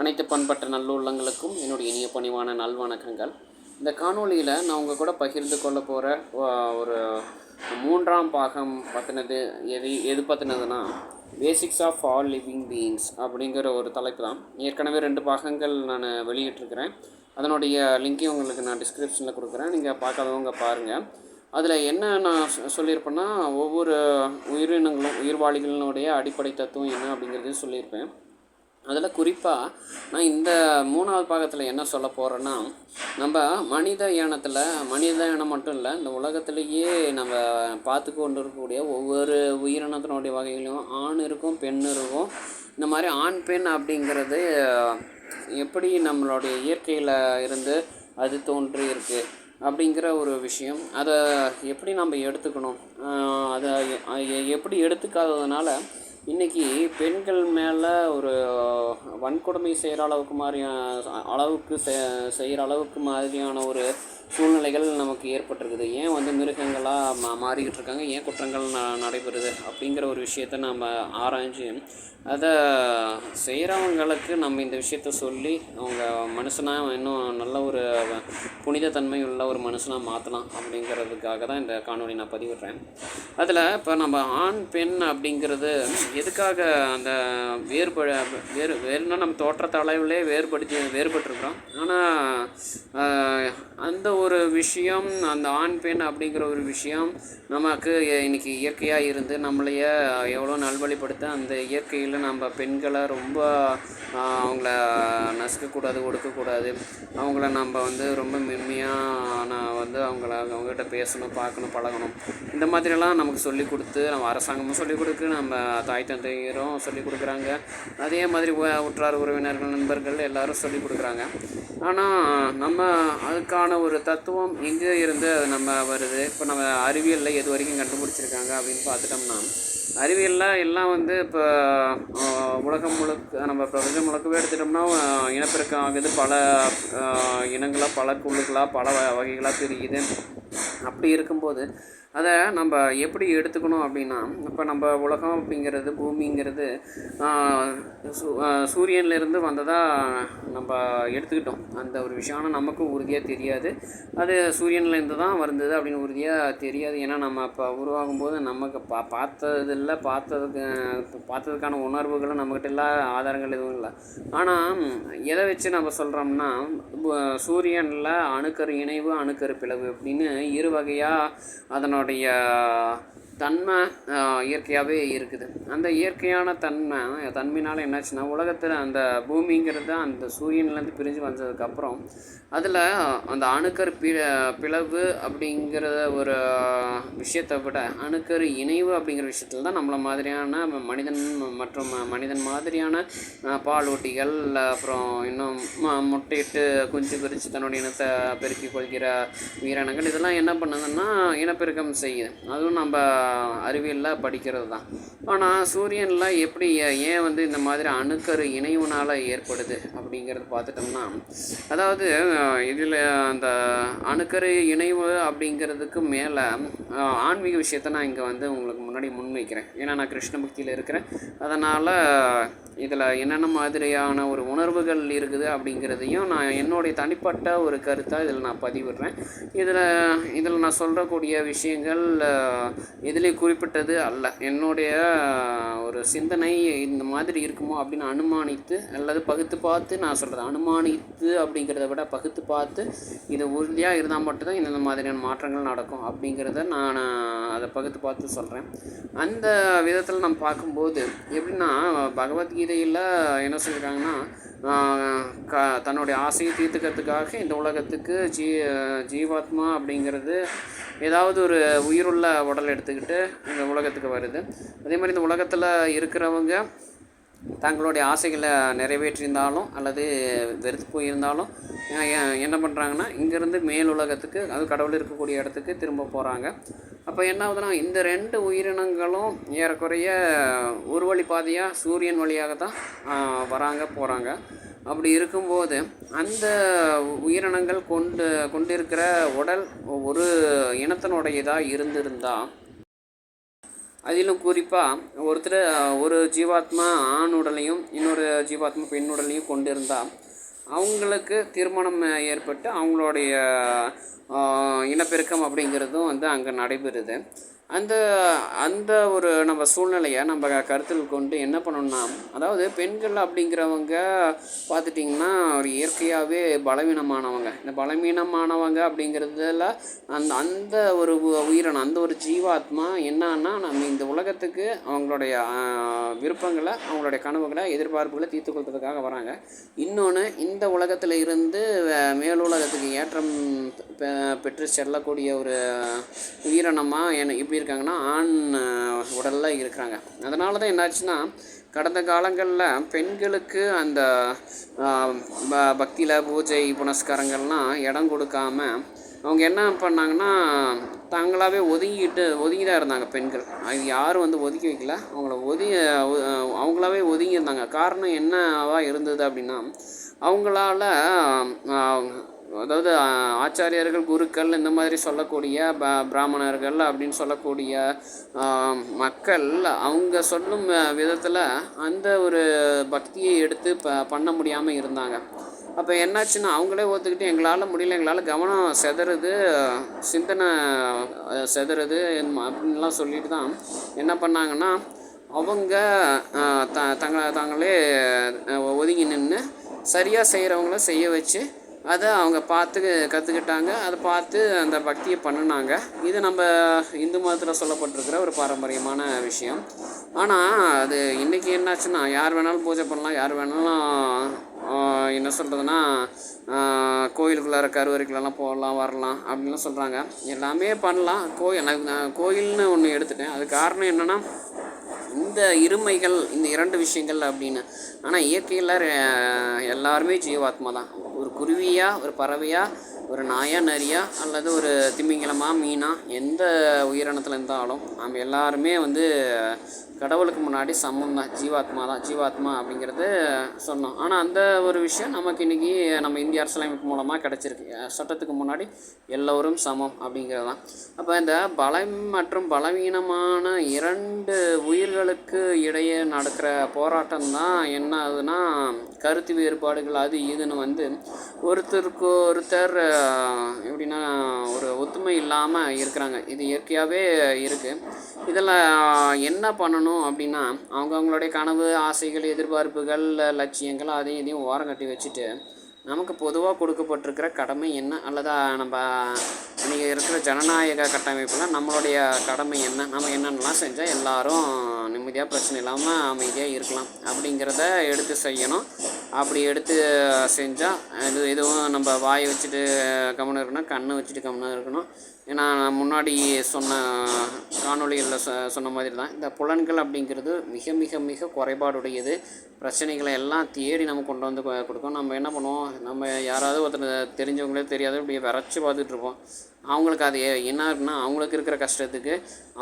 அனைத்து பண்பட்ட நல்லுள்ளங்களுக்கும் என்னுடைய இனிய பணிவான நல்வணக்கங்கள். இந்த காணொளியில் நான் உங்கள் கூட பகிர்ந்து கொள்ள போகிற ஒரு மூன்றாம் பாகம் பற்றினது எது எது பற்றினதுன்னா basics of all living beings அப்படிங்கிற ஒரு தலைப்பு தான். ஏற்கனவே ரெண்டு பாகங்கள் நான் வெளியிட்டிருக்கிறேன். அதனுடைய லிங்கையும் உங்களுக்கு நான் டிஸ்கிரிப்ஷனில் கொடுக்குறேன். நீங்கள் பார்க்காதவங்க பாருங்கள் அதில் என்ன நான் சொ- சொல்லியிருப்பேன்னா ஒவ்வொரு உயிரினங்களும் உயிர்வாளிகளினுடைய அடிப்படை தத்துவம் என்ன அப்படிங்கிறதையும் சொல்லியிருப்பேன். அதில் குறிப்பாக நான் இந்த மூணாவது பாகத்தில் என்ன சொல்ல போகிறேன்னா நம்ம மனித இனத்தில் மனித இனம் மட்டும் இல்லை இந்த உலகத்திலேயே நம்ம பார்த்து கொண்டு இருக்கக்கூடிய ஒவ்வொரு உயிரினத்தினுடைய வகையிலும் ஆண் இருக்கும் பெண் இருக்கும். இந்த மாதிரி ஆண் பெண் அப்படிங்கிறது எப்படி நம்மளுடைய இயற்கையில் இருந்து அது தோன்றி இருக்கு அப்படிங்கிற ஒரு விஷயம். அதை எப்படி நம்ம எடுத்துக்கணும்? அதை எப்படி எடுத்துக்காததுனால இன்றைக்கி பெண்கள் மேலே ஒரு வன்கொடுமை செய்கிற அளவுக்கு மாதிரியான அளவுக்கு செ- செய்கிற அளவுக்கு மாதிரியான ஒரு சூழ்நிலைகள் நமக்கு ஏற்பட்டிருக்குது. ஏன் வந்து மிருகங்களாக மா மாறிக்கிட்டு இருக்காங்க? ஏன் குற்றங்கள் ந நடைபெறுது? அப்படிங்கிற ஒரு விஷயத்த நம்ம ஆராய்ஞ்சு அதை செய்கிறவங்களுக்கு நம்ம இந்த விஷயத்த சொல்லி அவங்க மனுஷனாக இன்னும் நல்ல ஒரு புனித தன்மை உள்ள ஒரு மனுஷனாக மாற்றலாம் அப்படிங்கிறதுக்காக தான் இந்த காணொலி நான் பதிவிடுறேன். அதில் இப்போ நம்ம ஆண் பெண் அப்படிங்கிறது எதுக்காக அந்த வேறுபட வேறு வேறுனா நம்ம தோற்றத்த அளவிலே வேறுபடுத்தி வேறுபட்டிருக்கிறோம். ஆனால் அந்த ஒரு விஷயம் அந்த ஆண் பெண் அப்படிங்கிற ஒரு விஷயம் நமக்கு இன்றைக்கி இயற்கையாக இருந்து நம்மளைய எவ்வளோ நல்வழிப்படுத்த அந்த இயற்கையில் நம்ம பெண்களை ரொம்ப அவங்கள நசுக்கக்கூடாது ஒடுக்கக்கூடாது. அவங்கள நம்ம வந்து ரொம்ப மென்மையாக நான் வந்து அவங்கள அவங்ககிட்ட பேசணும் பார்க்கணும் பழகணும். இந்த மாதிரிலாம் நமக்கு சொல்லிக் கொடுத்து நம்ம அரசாங்கமும் சொல்லிக் கொடுக்கு நம்ம தாய் தந்தையரும் சொல்லிக் கொடுக்குறாங்க. அதே மாதிரி உற்றார் உறவினர்கள் நண்பர்கள் எல்லாரும் சொல்லி கொடுக்குறாங்க. ஆனால் நம்ம அதுக்கான ஒரு தத்துவம் எங்கே இருந்து அது நம்ம வருது? இப்போ நம்ம அறிவியலில் எது வரைக்கும் கண்டுபிடிச்சிருக்காங்க அப்படின்னு பார்த்துட்டோம்னா அறிவியலில் எல்லாம் வந்து இப்போ உலகம் முழுக்க நம்ம பிரபஞ்சம் முழுக்கவே எடுத்துட்டோம்னா இனப்பெருக்கம் ஆகுது பல இனங்களாக பல குழுக்களாக பல வ- வகைகளாக பிரியுது. அப்படி இருக்கும்போது அதை நம்ம எப்படி எடுத்துக்கணும் அப்படின்னா இப்போ நம்ம உலகம் அப்படிங்கிறது பூமிங்கிறது சூ- சூரியன்லேருந்து வந்ததாக நம்ம எடுத்துக்கிட்டோம். அந்த ஒரு விஷயம் ஆனால் நமக்கும் உறுதியாக தெரியாது. அது சூரியன்லேருந்து தான் வந்தது அப்படின்னு உறுதியாக தெரியாது. ஏன்னா நம்ம இப்போ உருவாகும் போது நமக்கு பா பார்த்ததில்ல பார்த்ததுக்கு பார்த்ததுக்கான உணர்வுகளும் நம்மக்கிட்ட இல்லை ஆதாரங்கள் எதுவும் இல்லை. ஆனால் எதை வச்சு நம்ம சொல்கிறோம்னா சூரியனில் அணுக்கரு இணைவு அணுக்கரு பிளவு அப்படின்னு இரு வகையாக அதனுடைய தன்மை இயற்கையாகவே இருக்குது. அந்த இயற்கையான தன்மை தன்மையினால் என்னாச்சுன்னா உலகத்தில் அந்த பூமிங்கிறது அந்த சூரியன்லேருந்து பிரிஞ்சு வந்ததுக்கப்புறம் அதில் அந்த அணுக்கர் பி பிளவு அப்படிங்கிற ஒரு விஷயத்தை விட அணுக்கர் இணைவு அப்படிங்கிற விஷயத்தில் தான் நம்மளை மாதிரியான மனிதன் மற்றும் மனிதன் மாதிரியான பாலூட்டிகள் அப்புறம் இன்னும் ம- முட்டையிட்டு குஞ்சு பிரித்து தன்னுடைய இனத்தை பெருக்கிக் கொள்கிற உயிரினங்கள் இதெல்லாம் என்ன பண்ணுதுன்னா இனப்பெருக்கம் செய்யுது. அதுவும் நம்ம அறிவியலில் படிக்கிறது தான். ஆனால் சூரியனில் எப்படி ஏன் வந்து இந்த மாதிரி அணுக்கரு இணைவுனால் ஏற்படுது அப்படிங்கிறது பார்த்துட்டோம்னா அதாவது இதில் அந்த அணுக்கரு இணைவு அப்படிங்கிறதுக்கு மேலே ஆன்மீக விஷயத்தை நான் இங்கே வந்து உங்களுக்கு முன்னாடி முன்வைக்கிறேன். ஏன்னா நான் கிருஷ்ண பக்தியில் இருக்கிறேன். அதனால் இதில் என்னென்ன மாதிரியான ஒரு உணர்வுகள் இருக்குது அப்படிங்கிறதையும் நான் என்னுடைய தனிப்பட்ட ஒரு கருத்தாக இதில் நான் பதிவிடுறேன். இதில் இதில் நான் சொல்கிறக்கூடிய விஷயங்கள் இதிலே குறிப்பிட்டது அல்ல. என்னுடைய ஒரு சிந்தனை இந்த மாதிரி இருக்குமோ அப்படின்னு அனுமானித்து அல்லது பகுத்து பார்த்து நான் சொல்கிறது அனுமானித்து அப்படிங்கிறத விட பகுத்து பார்த்து இது உறுதியாக இருந்தால் மட்டும்தான் இந்த மாதிரியான மாற்றங்கள் நடக்கும் அப்படிங்கிறத நான் அதை பகுத்து பார்த்து சொல்கிறேன் அந்த விதத்தில் நம்ம பார்க்கும்போது எப்படின்னா பகவத்கீதையில் என்ன சொல்லியிருக்காங்கன்னா க தன்னுடைய ஆசையை தீர்த்துக்கிறதுக்காக இந்த உலகத்துக்கு ஜீ ஜீவாத்மா அப்படிங்கிறது ஏதாவது ஒரு உயிருள்ள உடல் எடுத்துக்கிட்டு இந்த உலகத்துக்கு வருது. அதே மாதிரி இந்த உலகத்தில் இருக்கிறவங்க தங்களுடைய ஆசைகளை நிறைவேற்றியிருந்தாலும் அல்லது வெறுத்து போயிருந்தாலும் என்ன பண்ணுறாங்கன்னா இங்கேருந்து மேல் உலகத்துக்கு அது கடவுள் இருக்கக்கூடிய இடத்துக்கு திரும்ப போகிறாங்க அப்போ என்ன ஆகுதுன்னா இந்த ரெண்டு உயிரினங்களும் ஏறக்குறைய ஒரு வழி பாதையாக சூரியன் வழியாக தான் வராங்க போகிறாங்க அப்படி இருக்கும்போது அந்த உயிரினங்கள் கொண்டு கொண்டிருக்கிற உடல் ஒரு இனத்தினுடையதாக இருந்திருந்தால் அதிலும் குறிப்பாக ஒருத்தர் ஒரு ஜீவாத்மா ஆண் உடலையும் இன்னொரு ஜீவாத்மா பெண் உடலையும் கொண்டு இருந்தால் அவங்களுக்கு திருமணம் ஏற்பட்டு அவங்களுடைய இனப்பெருக்கம் அப்படிங்கிறதும் வந்து அங்கே நடைபெறுது. அந்த அந்த ஒரு நம்ம சூழ்நிலையை நம்ம கருத்தில் கொண்டு என்ன பண்ணணும்னா அதாவது பெண்கள் அப்படிங்கிறவங்க பார்த்துட்டிங்கன்னா ஒரு இயற்கையாகவே பலவீனமானவங்க. இந்த பலவீனமானவங்க அப்படிங்கிறதுல அந்த அந்த ஒரு உயிரினம் அந்த ஒரு ஜீவாத்மா என்னன்னா நம்ம இந்த உலகத்துக்கு அவங்களுடைய விருப்பங்களை அவங்களுடைய கனவுகளை எதிர்பார்ப்புகளை தீர்த்து கொள்றதுக்காக வராங்க. இன்னொன்று இந்த உலகத்தில் இருந்து மேலுலகத்துக்கு ஏற்றம் பெ- பெற்று செல்லக்கூடிய ஒரு உயிரினமாக என்ன இப்படி இருக்காங்கன்னா ஆண் உடலில் இருக்கிறாங்க. அதனால தான் என்னாச்சுன்னா கடந்த காலங்களில் பெண்களுக்கு அந்த ப பக்தியில் பூஜை புனஸ்காரங்கள்லாம் இடம் கொடுக்காம அவங்க என்ன பண்ணாங்கன்னா தாங்களாகவே ஒதுங்கிட்டு ஒதுங்கி தான் இருந்தாங்க பெண்கள். அது யாரும் வந்து ஒதுக்கி வைக்கல. அவங்கள ஒதுங்கி அவங்களாவே ஒதுங்கி இருந்தாங்க காரணம் என்னவாக இருந்தது அப்படின்னா அவங்களால அதாவது ஆச்சாரியர்கள் குருக்கள் இந்த மாதிரி சொல்லக்கூடிய ப பிராமணர்கள் அப்படின்னு சொல்லக்கூடிய மக்கள் அவங்க சொல்லும் விதத்தில் அந்த ஒரு பக்தியை எடுத்து ப பண்ண முடியாமல் இருந்தாங்க. அப்போ என்னாச்சுன்னா அவங்களே ஒத்துக்கிட்டு எங்களால் முடியல எங்களால் கவனம் செதறுது சிந்தனை செதறுது அப்படின்லாம் சொல்லிட்டு தான் என்ன பண்ணாங்கன்னா அவங்க த தங்களை தாங்களே ஒதுங்கி நின்று சரியாக செய்கிறவங்கள செய்ய வச்சு அதை அவங்க பார்த்து கற்றுக்கிட்டாங்க அதை பார்த்து அந்த பக்தியை பண்ணினாங்க. இது நம்ம இந்து மதத்தில் சொல்லப்பட்டிருக்கிற ஒரு பாரம்பரியமான விஷயம். ஆனால் அது இன்றைக்கி என்னாச்சுன்னா யார் வேணாலும் பூஜை பண்ணலாம் யார் வேணாலும் என்ன சொல்கிறதுனா கோயிலுக்குள்ளார கருவறைக்குள்ளெல்லாம் போகலாம் வரலாம் அப்படின்லாம் சொல்கிறாங்க எல்லாமே பண்ணலாம். கோயில் நான் கோயில்னு ஒன்று எடுத்துட்டேன். அது காரணம் என்னென்னா இந்த இருமைகள் இந்த இரண்டு விஷயங்கள் அப்படின்னு. ஆனால் இயற்கையில் எல்லாருமே ஜீவாத்மா தான். ஒரு குருவியா ஒரு பறவையா ஒரு நாயா நரியா அல்லது ஒரு திமிங்கலமாக மீனா எந்த உயிரினத்தில் இருந்தாலும் நாம் எல்லாருமே வந்து கடவுளுக்கு முன்னாடி சமம் தான் ஜீவாத்மா தான் ஜீவாத்மா அப்படிங்கிறது சொன்னோம். ஆனால் அந்த ஒரு விஷயம் நமக்கு இன்றைக்கி நம்ம இந்திய அரசியலமைப்பு மூலமாக கிடச்சிருக்கு. சட்டத்துக்கு முன்னாடி எல்லோரும் சமம் அப்படிங்கிறது தான் அப்போ இந்த பலம் மற்றும் பலவீனமான இரண்டு உயிர்களுக்கு இடையே நடக்கிற போராட்டம் தான் என்ன ஆகுதுன்னா கருத்து வேறுபாடுகள் அது இதுன்னு வந்து ஒருத்தருக்கு ஒருத்தர் எப்படின்னா ஒரு ஒத்துமை இல்லாமல் இருக்கிறாங்க. இது இயற்கையாகவே இருக்குது இதில் என்ன பண்ணணும் அப்படின்னா அவங்க அவங்களுடைய கனவு ஆசைகள் எதிர்பார்ப்புகள் லட்சியங்கள் அதையும் இதையும் ஓரம் கட்டி வச்சுட்டு நமக்கு பொதுவாக கொடுக்கப்பட்டிருக்கிற கடமை என்ன? அல்லது நம்ம இன்றைக்கி இருக்கிற ஜனநாயக கட்டமைப்பில் நம்மளுடைய கடமை என்ன? நம்ம என்னென்னலாம் செஞ்சால் எல்லோரும் நிம்மதியாக பிரச்சனை இல்லாமல் அமைதியாக இருக்கலாம் அப்படிங்கிறத எடுத்து செய்யணும். அப்படி எடுத்து செஞ்சால் இது எதுவும் நம்ம வாயை வச்சுட்டு கவனம் இருக்கணும் கண்ணை வச்சுட்டு கவனம் இருக்கணும். ஏன்னா நான் முன்னாடி சொன்ன காணொலிகளில் சொ சொன்ன மாதிரி தான் இந்த புலன்கள் அப்படிங்கிறது மிக மிக மிக குறைபாடுடையது. பிரச்சனைகளை எல்லாம் தேடி நம்ம கொண்டு வந்து கொடுக்கும் நம்ம என்ன பண்ணுவோம்? நம்ம யாராவது ஒருத்தர் தெரிஞ்சவங்களே தெரியாத இப்படி விரைச்சி பார்த்துட்ருப்போம் அவங்களுக்கு அது என்ன இருக்குன்னா அவங்களுக்கு இருக்கிற கஷ்டத்துக்கு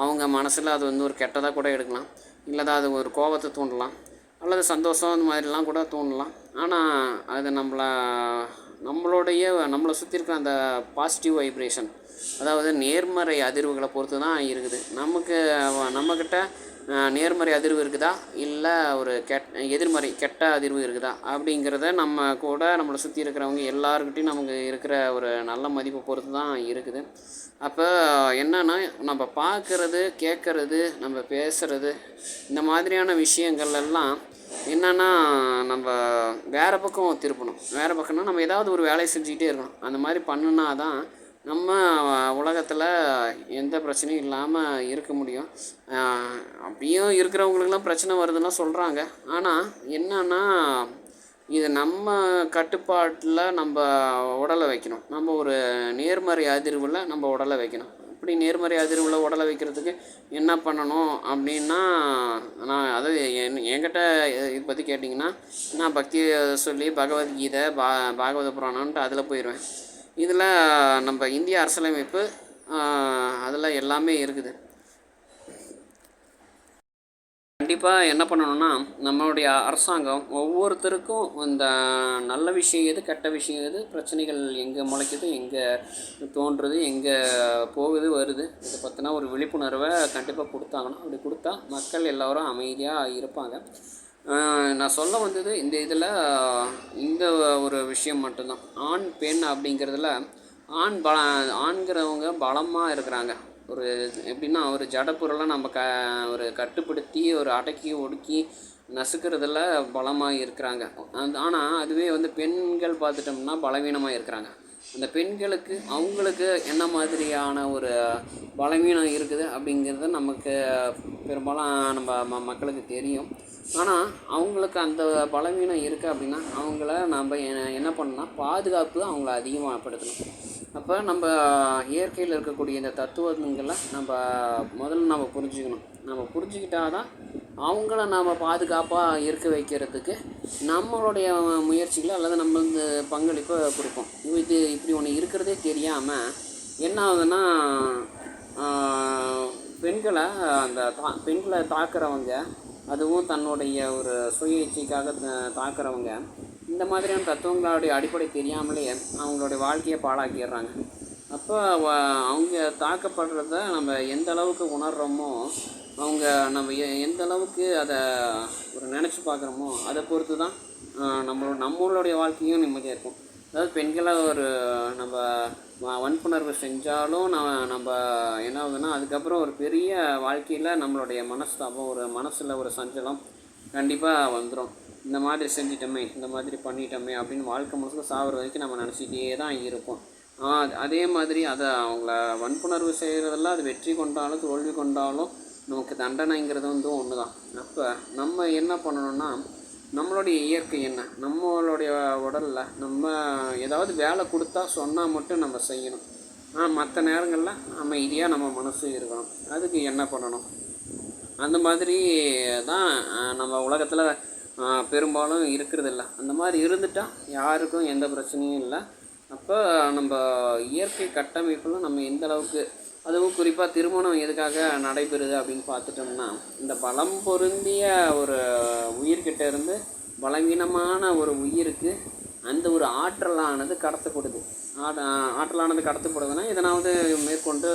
அவங்க மனசில் அது வந்து ஒரு கெட்டதாக கூட எடுக்கலாம். இல்லைதா அது ஒரு கோபத்தை தூண்டலாம். அல்லது சந்தோஷம் அந்த மாதிரிலாம் கூட தோணலாம் ஆனால் அது நம்மளை நம்மளுடைய நம்மளை சுற்றி இருக்கிற அந்த பாசிட்டிவ் வைப்ரேஷன் அதாவது நேர்மறை அதிர்வுகளை பொறுத்து தான் இருக்குது. நமக்கு நம்மக்கிட்ட நேர்மறை அதிர்வு இருக்குதா? இல்லை ஒரு கெட் எதிர்மறை கெட்ட அதிர்வு இருக்குதா? அப்படிங்கிறத நம்ம கூட நம்மளை சுற்றி இருக்கிறவங்க எல்லாருக்கிட்டையும் நமக்கு இருக்கிற ஒரு நல்ல மதிப்பை பொறுத்து தான் இருக்குது. அப்போ என்னென்னா நம்ம பார்க்குறது கேட்குறது நம்ம பேசுகிறது இந்த மாதிரியான விஷயங்கள் எல்லாம் என்னென்னா நம்ம வேறு பக்கம் திருப்பணும். வேறு பக்கம்னா நம்ம ஏதாவது ஒரு வேலையை செஞ்சுக்கிட்டே இருக்கணும். அந்த மாதிரி பண்ணுனா தான் நம்ம உலகத்தில் எந்த பிரச்சனையும் இல்லாமல் இருக்க முடியும். அப்படியும் இருக்கிறவங்களுக்கெல்லாம் பிரச்சனை வருதுன்னா சொல்கிறாங்க ஆனால் என்னன்னா இது நம்ம கட்டுப்பாட்டில் நம்ம உடலை வைக்கணும். நம்ம ஒரு நேர்மறை அதிர்வில் நம்ம உடலை வைக்கணும். இப்படி நேர்மறை அதிர்வில் உடலை வைக்கிறதுக்கு என்ன பண்ணணும் அப்படின்னா நான் அதாவது என் என்கிட்ட இதை பற்றி கேட்டிங்கன்னா நான் பக்தியை சொல்லி பகவத்கீதை பா பாகவத புராணம்ன்ட்டு அதில் போயிடுவேன் இதில் நம்ம இந்திய அரசியலமைப்பு அதில் எல்லாமே இருக்குது. கண்டிப்பாக என்ன பண்ணணும்னா நம்மளுடைய அரசாங்கம் ஒவ்வொருத்தருக்கும் இந்த நல்ல விஷயம் எது கெட்ட விஷயம் எது பிரச்சனைகள் எங்கே முளைக்குது எங்கே தோன்றுறது எங்கே போகுது வருது இதை பற்றினா ஒரு விழிப்புணர்வை கண்டிப்பாக கொடுத்தாங்கன்னா அப்படி கொடுத்தா மக்கள் எல்லோரும் அமைதியாக இருப்பாங்க. நான் சொல்ல வந்தது இந்த இதில் இந்த ஒரு விஷயம் மட்டும்தான். ஆண் பெண் அப்படிங்கிறதுல ஆண் பல ஆண்கிறவங்க பலமாக இருக்கிறாங்க. ஒரு எப்படின்னா ஒரு ஜடப்பொருளை நம்ம க ஒரு கட்டுப்படுத்தி ஒரு அடக்கி ஒடுக்கி நசுக்கிறதுல பலமாக இருக்கிறாங்க. அந்த ஆனால் அதுவே வந்து பெண்கள் பார்த்துட்டோம்னா பலவீனமாக இருக்கிறாங்க. அந்த பெண்களுக்கு அவங்களுக்கு என்ன மாதிரியான ஒரு பலவீனம் இருக்குது அப்படிங்கிறது நமக்கு பெரும்பாலும் நம்ம ம மக்களுக்கு தெரியும். ஆனால் அவங்களுக்கு அந்த பலவீனம் இருக்குது அப்படின்னா அவங்கள நம்ம என்ன- என்ன பண்ணணும்னா பாதுகாப்பு அவங்கள அதிகமாகப்படுத்தணும். அப்போ நம்ம இயற்கையில் இருக்கக்கூடிய இந்த தத்துவங்களை நம்ம முதல்ல நம்ம புரிஞ்சுக்கணும். நம்ம புரிஞ்சுக்கிட்டாதான் அவங்கள நாம் பாதுகாப்பாக இருக்க வைக்கிறதுக்கு நம்மளுடைய முயற்சிகளை அல்லது நம்ம இந்த பங்களிப்பை கொடுப்போம் இது இப்படி ஒன்று இருக்கிறதே தெரியாமல் என்ன ஆகுதுன்னா பெண்களை அந்த தா பெண்களை தாக்குறவங்க அதுவும் தன்னுடைய ஒரு சுய இச்சைக்காக த- தாக்குறவங்க இந்த மாதிரியான தத்துவங்களுடைய அடிப்படை தெரியாமலே அவங்களுடைய வாழ்க்கையை பாழாக்கிடுறாங்க. அப்போ அவங்க தாக்கப்படுறத நம்ம எந்த அளவுக்கு உணர்கிறோமோ அவங்க நம்ம எ- எந்த அளவுக்கு அதை ஒரு நினச்சி பார்க்குறோமோ அதை பொறுத்து தான் நம்மளோட நம்மளுடைய வாழ்க்கையும் நிம்மதியாக இருக்கும். அதாவது பெண்களை ஒரு நம்ம வன்புணர்வு செஞ்சாலும் நம்ம நம்ம என்ன ஆகுதுன்னா அதுக்கப்புறம் ஒரு பெரிய வாழ்க்கையில் நம்மளுடைய மனஸ்தாபம் ஒரு மனசில் ஒரு சஞ்சலம் கண்டிப்பாக வந்துடும் இந்த மாதிரி செஞ்சிட்டோமே இந்த மாதிரி பண்ணிட்டோமே அப்படின்னு வாழ்க்கை முழுக்க சாகிற வரைக்கும் நம்ம நினச்சிட்டே தான் இருப்போம். அதே மாதிரி அதை அவங்கள வன்புணர்வு செய்கிறதெல்லாம் அது வெற்றி கொண்டாலும் தோல்வி கொண்டாலும் நமக்கு தண்டனைங்கிறது வந்து ஒன்று தான் அப்போ நம்ம என்ன பண்ணணும்னா நம்மளுடைய இயற்கை என்ன? நம்மளுடைய உடலில் நம்ம ஏதாவது வேலை கொடுத்தா சொன்னால் மட்டும் நம்ம செய்யணும். ஆனால் மற்ற நேரங்களில் அமைதியாக நம்ம மனசு இருக்கணும். அதுக்கு என்ன பண்ணணும்? அந்த மாதிரி தான் நம்ம உலகத்தில் பெரும்பாலும் இருக்கிறதில்ல. அந்த மாதிரி இருந்துட்டால் யாருக்கும் எந்த பிரச்சனையும் இல்லை. அப்போ நம்ம இயற்கை கட்டமைப்பில் நம்ம எந்த அளவுக்கு அதுவும் குறிப்பாக திருமணம் எதுக்காக நடைபெறுது அப்படின்னு பார்த்துட்டோம்னா இந்த பலம் பொருந்திய ஒரு உயிர்கிட்ட இருந்து பலவீனமான ஒரு உயிருக்கு அந்த ஒரு ஆற்றலானது கடத்தப்படுது. ஆற்றலானது கடத்தப்படுதுன்னா இதனாவது மேற்கொண்டு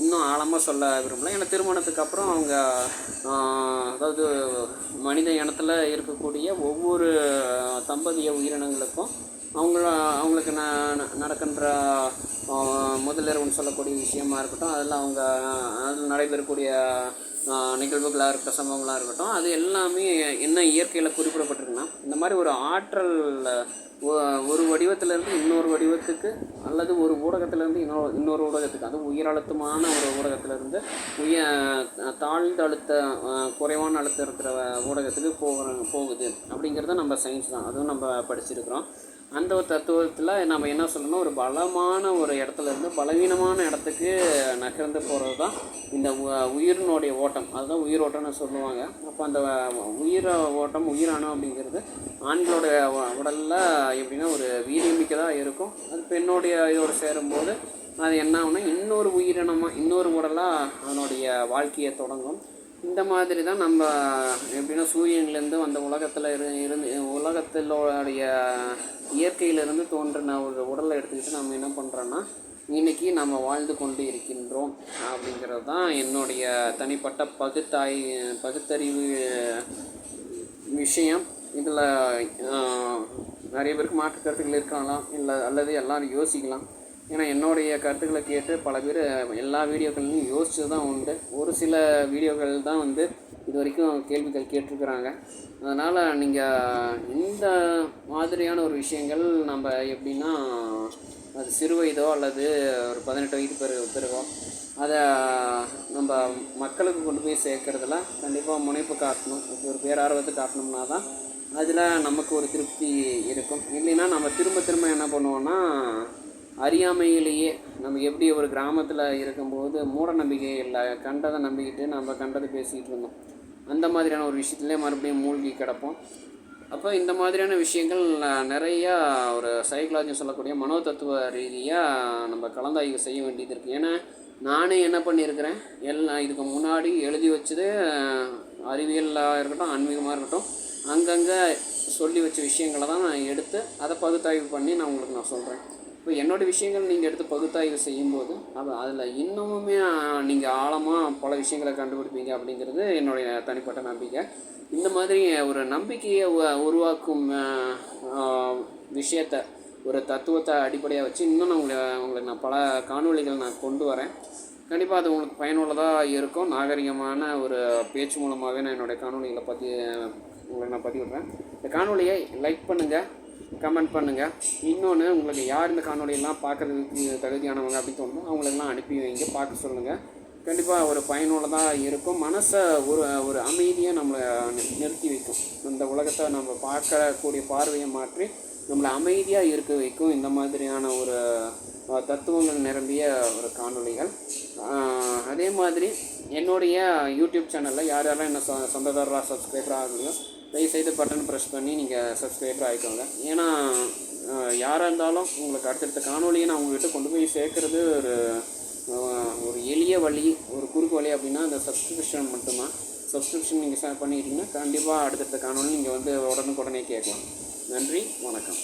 இன்னும் ஆழமாக சொல்ல விரும்பல. ஏன்னா திருமணத்துக்கு அப்புறம் அவங்க அதாவது மனித இனத்தில் இருக்கக்கூடிய ஒவ்வொரு தம்பதிய உயிரினங்களுக்கும் அவங்கள அவங்களுக்கு ந நடக்கின்ற முதலிரவுன்னு சொல்லக்கூடிய விஷயமா இருக்கட்டும் அதில் அவங்க அதில் நடைபெறக்கூடிய நிகழ்வுகளாக இருக்கட்டும் சம்பவங்களாக இருக்கட்டும் அது எல்லாமே என்ன இயற்கையில் குறிப்பிடப்பட்டிருக்குன்னா இந்த மாதிரி ஒரு ஆற்றல் ஒ- ஒரு வடிவத்திலேருந்து இன்னொரு வடிவத்துக்கு அல்லது ஒரு ஊடகத்திலேருந்து இன்னொரு இன்னொரு ஊடகத்துக்கு அதுவும் உயரழுத்தமான ஒரு ஊடகத்திலேருந்து உய தாழ்ந்த அழுத்த குறைவான அழுத்தம் இருக்கிற ஊடகத்துக்கு போகிற போகுது. அப்படிங்கிறத நம்ம சயின்ஸ் தான். அதுவும் நம்ம படிச்சிருக்கிறோம். அந்த ஒரு தத்துவத்தில் நம்ம என்ன சொல்லணும் ஒரு பலமான ஒரு இடத்துல இருந்து பலவீனமான இடத்துக்கு நகர்ந்து போகிறது தான் இந்த உயிரினுடைய ஓட்டம். அதுதான் உயிர் ஓட்டம்னு சொல்லுவாங்க. அப்போ அந்த உயிர் ஓட்டம் உயிரானம் அப்படிங்கிறது ஆண்களோட உடலில் எப்படின்னா ஒரு வீரியமிக்கதாக இருக்கும். அது பெண்ணுடைய இதோடு சேரும்போது அது என்ன ஆகுனா இன்னொரு உயிரினமாக இன்னொரு உடலாக அதனுடைய வாழ்க்கையை தொடங்கும். இந்த மாதிரி தான் நம்ம எப்படின்னா சூரியன்லேருந்து அந்த உலகத்தில் இரு இருந்து உலகத்திலோடைய இயற்கையிலிருந்து தோன்றின ஒரு உடலை எடுத்துக்கிட்டு நம்ம என்ன பண்ணுறோன்னா இன்னைக்கு நம்ம வாழ்ந்து கொண்டு இருக்கின்றோம் அப்படிங்கிறது தான் என்னுடைய தனிப்பட்ட பகுத்தாய் பகுத்தறிவு விஷயம். இதில் நிறைய பேருக்கு மாற்று கருத்துக்கள் இருக்கலாம் இல்லை அல்லது எல்லோரும் யோசிக்கலாம். ஏன்னா என்னுடைய கருத்துக்களை கேட்டு பல பேர் எல்லா வீடியோக்கள்லையும் யோசிச்சு தான் உண்டு. ஒரு சில வீடியோக்கள் தான் வந்து இது வரைக்கும் கேள்விகள் கேட்டிருக்கிறாங்க. அதனால் நீங்கள் இந்த மாதிரியான ஒரு விஷயங்கள் நம்ம எப்படின்னா அது சிறு வயதோ அல்லது ஒரு பதினெட்டு வயது பிறகு பிறகோ அதை நம்ம மக்களுக்கு கொண்டு போய் சேர்க்குறதுல கண்டிப்பாக முனைப்பு காட்டணும். ஒரு பேரார்வத்தை காட்டணும்னா தான் அதில் நமக்கு ஒரு திருப்தி இருக்கும். இல்லைன்னா நம்ம திரும்ப திரும்ப என்ன பண்ணுவோன்னா அறியாமையிலேயே நம்ம எப்படி ஒரு கிராமத்தில் இருக்கும்போது மூட நம்பிக்கை இல்லை கண்டதை நம்பிக்கிட்டு நம்ம கண்டதை பேசிக்கிட்டு இருந்தோம். அந்த மாதிரியான ஒரு விஷயத்துலேயே மறுபடியும் மூழ்கி கிடப்போம். அப்போ இந்த மாதிரியான விஷயங்கள் நிறையா ஒரு சைக்கலாஜி சொல்லக்கூடிய மனோ தத்துவ ரீதியாக நம்ம கலந்தாய்வு செய்ய வேண்டியது இருக்குது ஏன்னா நானே என்ன பண்ணியிருக்கிறேன்? எல்லாம் இதுக்கு முன்னாடி எழுதி வச்சது அறிவியலாக இருக்கட்டும் ஆன்மீகமாக இருக்கட்டும் அங்கங்கே சொல்லி வச்ச விஷயங்களை தான் நான் எடுத்து அதை பகுத்தாய்வு பண்ணி நான் உங்களுக்கு நான் சொல்கிறேன் இப்போ என்னோடய விஷயங்கள் நீங்கள் எடுத்து பகுத்தாய்வு செய்யும்போது அது அதில் இன்னமுமே நீங்கள் ஆழமாக பல விஷயங்களை கண்டுபிடிப்பீங்க அப்படிங்கிறது என்னுடைய தனிப்பட்ட நம்பிக்கை. இந்த மாதிரி ஒரு நம்பிக்கையை உருவாக்கும் விஷயத்த விஷயத்தை ஒரு தத்துவத்தை அடிப்படையாக வச்சு இன்னும் நான் உங்களை உங்களுக்கு நான் பல காணொளிகள் நான் கொண்டு வரேன். கண்டிப்பாக அது உங்களுக்கு பயனுள்ளதாக இருக்கும். நாகரிகமான ஒரு பேச்சு மூலமாகவே நான் என்னுடைய காணொளிகளை பற்றி உங்களுக்கு நான் பதிவிடுறேன். இந்த காணொளியை லைக் பண்ணுங்கள் கமெண்ட் பண்ணுங்கள் இன்னொன்று உங்களுக்கு யார் இந்த காணொளியெல்லாம் பார்க்குறதுக்கு தகுதியானவங்க அப்படின்னு தோணுமோ அவங்களெல்லாம் அனுப்பி வைங்க பார்க்க சொல்லுங்கள் கண்டிப்பாக ஒரு பயனுள்ளதாக இருக்கும். மனசை ஒரு ஒரு அமைதியாக நம்மளை நிறுத்தி வைக்கும். இந்த உலகத்தை நம்ம பார்க்கக்கூடிய பார்வையை மாற்றி நம்மளை அமைதியாக இருக்க வைக்கும். இந்த மாதிரியான ஒரு தத்துவங்கள் நிரம்பிய ஒரு காணொளிகள். அதே மாதிரி என்னுடைய யூடியூப் சேனலில் யார் யாரெல்லாம் என்ன சொ சொந்ததாரராக சப்ஸ்கிரைபர் ஆகலையோ தயவுசெய்து பட்டன் ப்ரெஸ் பண்ணி நீங்கள் சப்ஸ்கிரைபர் ஆகிக்கோங்க ஏன்னா யாராக இருந்தாலும் உங்களுக்கு அடுத்தடுத்த காணொலியை நான் உங்கள்கிட்ட கொண்டு போய் சேர்க்குறது ஒரு ஒரு எளிய வழி ஒரு குறுக்கு வழி அப்படின்னா அந்த சப்ஸ்கிரிப்ஷன் மட்டும்தான். சப்ஸ்கிரிப்ஷன் நீங்கள் பண்ணிக்கிட்டீங்கன்னா கண்டிப்பாக அடுத்தடுத்த காணொலி நீங்கள் வந்து உடனுக்குடனே கேட்கலாம். நன்றி வணக்கம்.